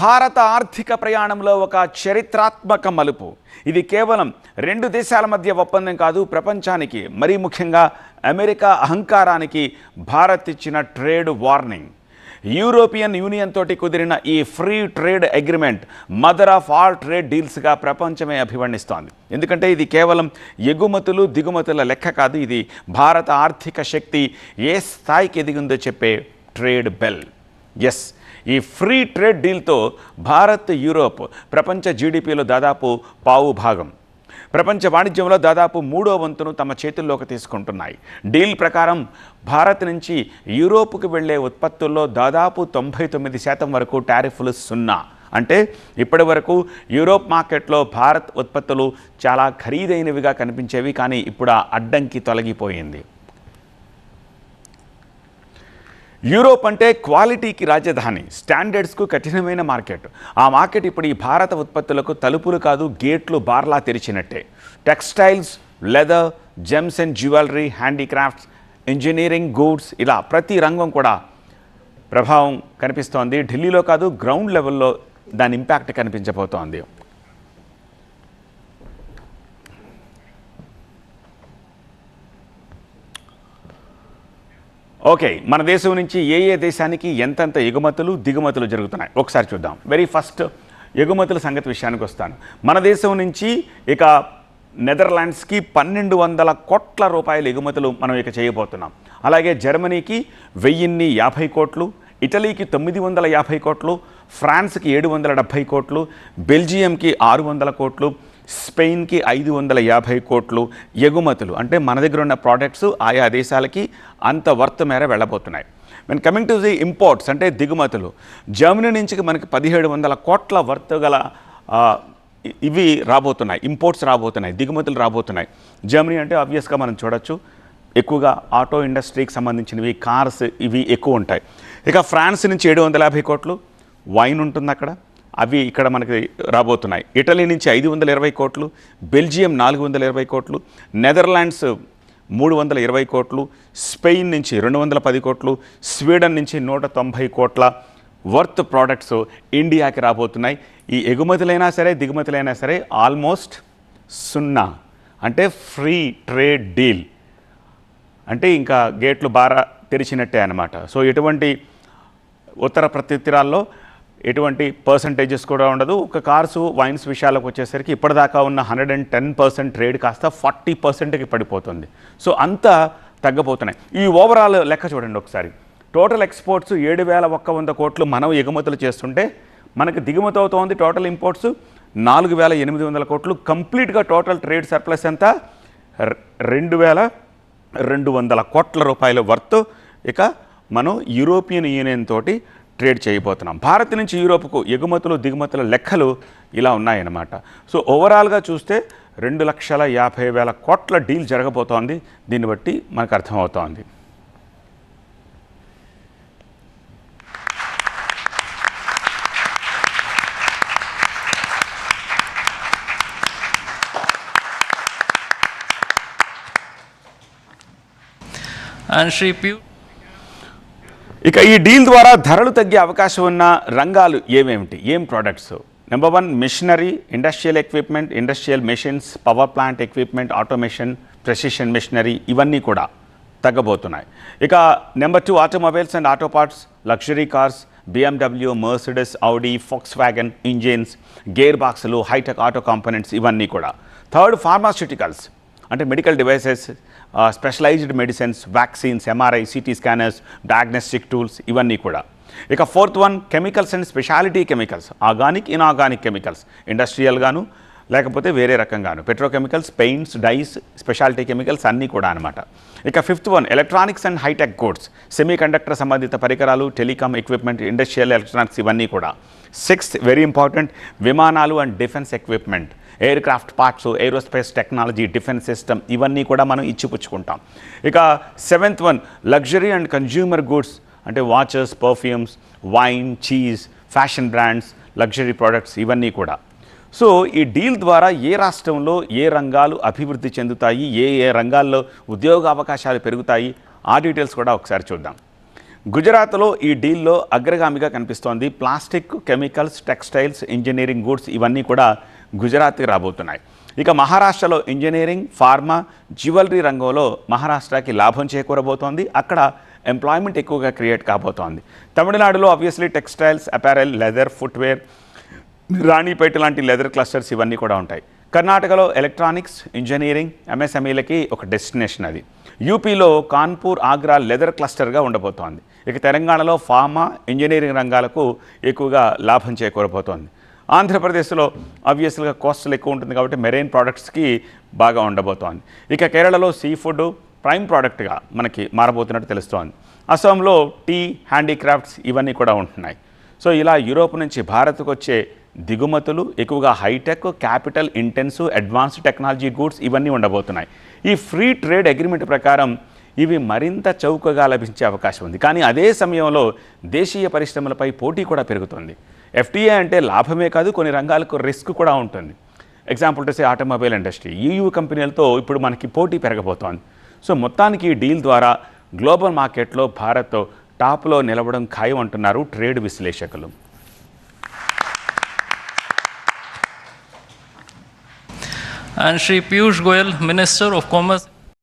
భారత ఆర్థిక ప్రయాణంలో ఒక చరిత్రాత్మక మలుపు. ఇది కేవలం రెండు దేశాల మధ్య ఒప్పందం కాదు ప్రపంచానికి మరీ ముఖ్యంగా అమెరికా అహంకారానికి భారత్ ఇచ్చిన ట్రేడ్ వార్నింగ్. యూరోపియన్ యూనియన్ తోటి కుదిరిన ఈ free trade agreement mother of all trade డీల్స్గా ప్రపంచమే అభివర్ణిస్తోంది. ఎందుకంటే ఇది కేవలం ఎగుమతులు దిగుమతుల లెక్క కాదు ఇది భారత ఆర్థిక శక్తి ఏ స్థాయికి ఎదిగిందో చెప్పే ట్రేడ్ బెల్. ఎస్ ఈ ఫ్రీ ట్రేడ్ డీల్తో భారత్ యూరోప్ ప్రపంచ జీడిపిలో దాదాపు పావు భాగం. ప్రపంచ వాణిజ్యంలో దాదాపు మూడో వంతును తమ చేతుల్లోకి తీసుకుంటున్నాయి. డీల్ ప్రకారం భారత్ నుంచి యూరోప్కు వెళ్ళే ఉత్పత్తుల్లో దాదాపు తొంభై తొమ్మిది శాతం వరకు టారిఫ్లు సున్నా. అంటే ఇప్పటి వరకు యూరోప్ మార్కెట్లో భారత్ ఉత్పత్తులు చాలా ఖరీదైనవిగా కనిపించేవి కానీ ఇప్పుడు ఆ అడ్డంకి తొలగిపోయింది. యూరోప్ అంటే క్వాలిటీకి రాజధాని స్టాండర్డ్స్కు కఠినమైన మార్కెట్. ఆ మార్కెట్ ఇప్పుడు ఈ భారత ఉత్పత్తులకు తలుపులు కాదు గేట్లు బార్లా తెరిచినట్టే. Textiles leather gems and jewellery handicrafts engineering goods ఇలా ప్రతి రంగం కూడా ప్రభావం కనిపిస్తోంది. ఢిల్లీలో కాదు గ్రౌండ్ లెవెల్లో దాని ఇంపాక్ట్ కనిపించబోతోంది. ఓకే మన దేశం నుంచి ఏ ఏ దేశానికి ఎంతెంత ఎగుమతులు దిగుమతులు జరుగుతున్నాయి? ఒకసారి చూద్దాం. వెరీ ఫస్ట్ ఎగుమతుల సంగతి విషయానికి వస్తాను. మన దేశం నుంచి ఇక నెదర్లాండ్స్కి పన్నెండు వందల కోట్ల రూపాయల ఎగుమతులు మనం ఇక చేయబోతున్నాం. అలాగే జర్మనీకి వెయ్యిన్ని యాభై కోట్లు ఇటలీకి తొమ్మిది వందల యాభై కోట్లు ఫ్రాన్స్కి ఏడు వందల డెబ్భై కోట్లు బెల్జియంకి ఆరు వందల కోట్లు స్పెయిన్కి ఐదు వందల యాభై కోట్లు ఎగుమతులు. అంటే మన దగ్గర ఉన్న ప్రోడక్ట్స్ ఆయా దేశాలకి అంత వర్త్ మేర వెళ్ళబోతున్నాయి. Men coming to the imports అంటే దిగుమతులు జర్మనీ నుంచి మనకి పదిహేడు వందల కోట్ల వర్త్ గల ఇవి రాబోతున్నాయి. ఇంపోర్ట్స్ రాబోతున్నాయి దిగుమతులు రాబోతున్నాయి. జర్మనీ అంటే ఆబ్వియస్గా మనం చూడొచ్చు ఎక్కువగా ఆటో ఇండస్ట్రీకి సంబంధించినవి కార్స్ ఇవి ఎక్కువ ఉంటాయి. ఇక ఫ్రాన్స్ నుంచి ఏడు వందల యాభై కోట్లు వైన్ ఉంటుంది అక్కడ అవి ఇక్కడ మనకి రాబోతున్నాయి. ఇటలీ నుంచి ఐదు వందల ఇరవై కోట్లు బెల్జియం నాలుగు వందల ఇరవై కోట్లు నెదర్లాండ్స్ మూడు వందల ఇరవై కోట్లు స్పెయిన్ నుంచి రెండు వందల పది కోట్లు స్వీడన్ నుంచి నూట తొంభై కోట్ల వర్త్ ప్రోడక్ట్స్ ఇండియాకి రాబోతున్నాయి. ఈ ఎగుమతులైనా సరే దిగుమతులైనా సరే ఆల్మోస్ట్ సున్నా. అంటే ఫ్రీ ట్రేడ్ డీల్. అంటే ఇంకా గేట్లు బాగా తెరిచినట్టే అనమాట సో ఎటువంటి ఉత్తర ప్రత్యుత్తరాల్లో ఎటువంటి పర్సంటేజెస్ కూడా ఉండదు. ఒక కార్స్ వైన్స్ విషయాలకు వచ్చేసరికి ఇప్పటిదాకా ఉన్న hundred and ten percent trade కాస్త ఫార్టీ పర్సెంట్కి పడిపోతుంది. సో అంతా తగ్గిపోతున్నాయి ఈ ఓవరాల్ లెక్క చూడండి ఒకసారి. టోటల్ ఎక్స్పోర్ట్స్ ఏడు వేల ఒక్క వంద కోట్లు మనం ఎగుమతులు చేస్తుంటే మనకి దిగుమతి అవుతోంది టోటల్ ఇంపోర్ట్స్ నాలుగు వేల ఎనిమిది వందల కోట్లు. కంప్లీట్గా టోటల్ ట్రేడ్ సర్ప్లస్ ఎంత? రెండు వేల రెండు వందల కోట్ల రూపాయల వర్త్ ఇక మనం యూరోపియన్ యూనియన్ తోటి ట్రేడ్ చేయబోతున్నాం. భారత్ నుంచి యూరోప్కు ఎగుమతులు దిగుమతుల లెక్కలు ఇలా ఉన్నాయన్నమాట. సో ఓవరాల్గా చూస్తే రెండు లక్షల యాభై వేల కోట్ల డీల్ జరగబోతోంది. దీన్ని బట్టి మనకు అర్థమవుతోంది. And Sri Pu ఇక ఈ డీల్ ద్వారా ధరలు తగ్గే అవకాశం ఉన్న రంగాలు ఏమేమిటి? ఏం products number one machinery industrial equipment industrial machines power plant equipment automation precision machinery ఇవన్నీ కూడా తగ్గబోతున్నాయి. ఇక number two automobiles and auto parts luxury cars BMW Mercedes Audi Volkswagen engines gear బాక్సులు హైటెక్ ఆటో కాంపోనెంట్స్ ఇవన్నీ కూడా. Third pharmaceuticals అంటే medical devices specialised medicines vaccines MRI CT scanners diagnostic tools ఇవన్నీ కూడా. ఇక fourth one chemicals and speciality chemicals organic inorganic chemicals ఇండస్ట్రియల్గాను లేకపోతే వేరే రకంగాను. Petrochemicals paints dyes speciality chemicals అన్నీ కూడా అనమాట ఇక fifth one electronics and high tech goods semiconductor సంబంధిత పరికరాలు టెలికామ్ ఎక్విప్మెంట్ ఇండస్ట్రియల్ ఎలక్ట్రానిక్స్ ఇవన్నీ కూడా. సిక్స్త్ వెరీ ఇంపార్టెంట్ విమానాలు and defence equipment aircraft parts aerospace technology defence system ఇవన్నీ కూడా మనం ఇచ్చిపుచ్చుకుంటాం. ఇక seventh one luxury and consumer goods అంటే watches perfumes wine cheese fashion brands luxury products ఇవన్నీ కూడా. సో ఈ డీల్ ద్వారా ఏ రాష్ట్రంలో ఏ రంగాలు అభివృద్ధి చెందుతాయి ఏ ఏ రంగాల్లో ఉద్యోగ అవకాశాలు పెరుగుతాయి ఆ డీటెయిల్స్ కూడా ఒకసారి చూద్దాం. గుజరాత్లో ఈ డీల్లో అగ్రగామిగా కనిపిస్తోంది plastic chemicals textiles engineering goods ఇవన్నీ కూడా గుజరాత్కి రాబోతున్నాయి. ఇక మహారాష్ట్రలో ఇంజనీరింగ్ ఫార్మా జ్యువెలరీ రంగంలో మహారాష్ట్రకి లాభం చేకూరబోతోంది. అక్కడ ఎంప్లాయ్మెంట్ ఎక్కువగా క్రియేట్ కాబోతోంది. తమిళనాడులో obviously textiles apparel leather footwear Ranipet లాంటి లెదర్ క్లస్టర్స్ ఇవన్నీ కూడా ఉంటాయి. కర్ణాటకలో ఎలక్ట్రానిక్స్ ఇంజనీరింగ్ ఎంఎస్ఎంఈలకి ఒక డెస్టినేషన్ అది. యూపీలో కాన్పూర్ ఆగ్రా లెదర్ క్లస్టర్గా ఉండబోతోంది. ఇక తెలంగాణలో ఫార్మా ఇంజనీరింగ్ రంగాలకు ఎక్కువగా లాభం చేకూరబోతోంది. ఆంధ్రప్రదేశ్లో ఆబ్వియస్గా కోస్టల్ ఎక్కువ ఉంటుంది కాబట్టి మెరైన్ ప్రోడక్ట్స్కి బాగా ఉండబోతోంది. ఇక కేరళలో సీ ఫుడ్ ప్రైమ్ ప్రోడక్ట్గా మనకి మారబోతున్నట్టు తెలుస్తోంది. అస్సాంలో టీ హ్యాండీక్రాఫ్ట్స్ ఇవన్నీ కూడా ఉంటున్నాయి. సో ఇలా యూరోప్ నుంచి భారత్కు వచ్చే దిగుమతులు ఎక్కువగా high tech capital intensive advanced technology goods ఇవన్నీ ఉండబోతున్నాయి. ఈ ఫ్రీ ట్రేడ్ అగ్రిమెంట్ ప్రకారం ఇవి మరింత చౌకగా లభించే అవకాశం ఉంది. కానీ అదే సమయంలో దేశీయ పరిశ్రమలపై పోటీ కూడా పెరుగుతుంది. ఎఫ్టీఏ అంటే లాభమే కాదు కొన్ని రంగాలకు రిస్క్ కూడా ఉంటుంది. ఎగ్జాంపుల్ చేసే ఆటోమొబైల్ ఇండస్ట్రీ ఈయూ కంపెనీలతో ఇప్పుడు మనకి పోటీ పెరగబోతోంది. సో మొత్తానికి ఈ డీల్ ద్వారా గ్లోబల్ మార్కెట్లో భారత్ టాప్లో నిలవడం ఖాయం అంటున్నారు ట్రేడ్ విశ్లేషకులు. And Shri Piyush Goyal, Minister of Commerce.